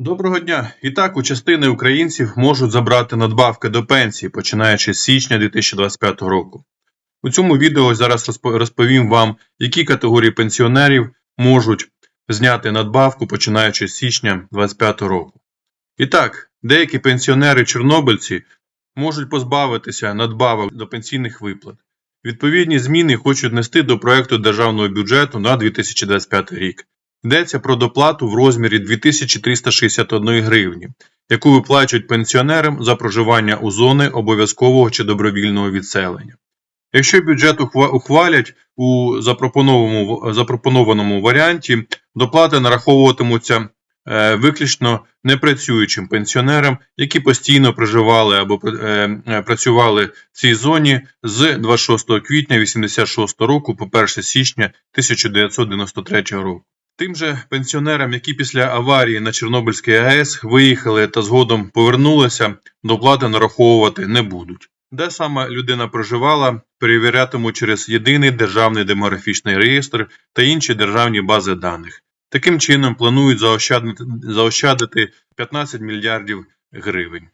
Доброго дня! І так, у частини українців можуть забрати надбавки до пенсії, починаючи з січня 2025 року. У цьому відео зараз розповім вам, які категорії пенсіонерів можуть зняти надбавку, починаючи з січня 2025 року. І так, деякі пенсіонери-чорнобильці можуть позбавитися надбавок до пенсійних виплат. Відповідні зміни хочуть внести до проекту державного бюджету на 2025 рік. Йдеться про доплату в розмірі 2361 гривні, яку виплачують пенсіонерам за проживання у зони обов'язкового чи добровільного відселення. Якщо бюджет ухва- ухвалять у запропонованому, запропонованому варіанті, доплати нараховуватимуться е, виключно непрацюючим пенсіонерам, які постійно проживали або е, е, працювали в цій зоні з 26 квітня 1986 року по 1 січня 1993 року. Тим же пенсіонерам, які після аварії на Чорнобильській АЕС виїхали та згодом повернулися, доплати нараховувати не будуть. Де саме людина проживала, перевірятимуть через єдиний державний демографічний реєстр та інші державні бази даних. Таким чином планують заощадити, заощадити 15 мільярдів гривень.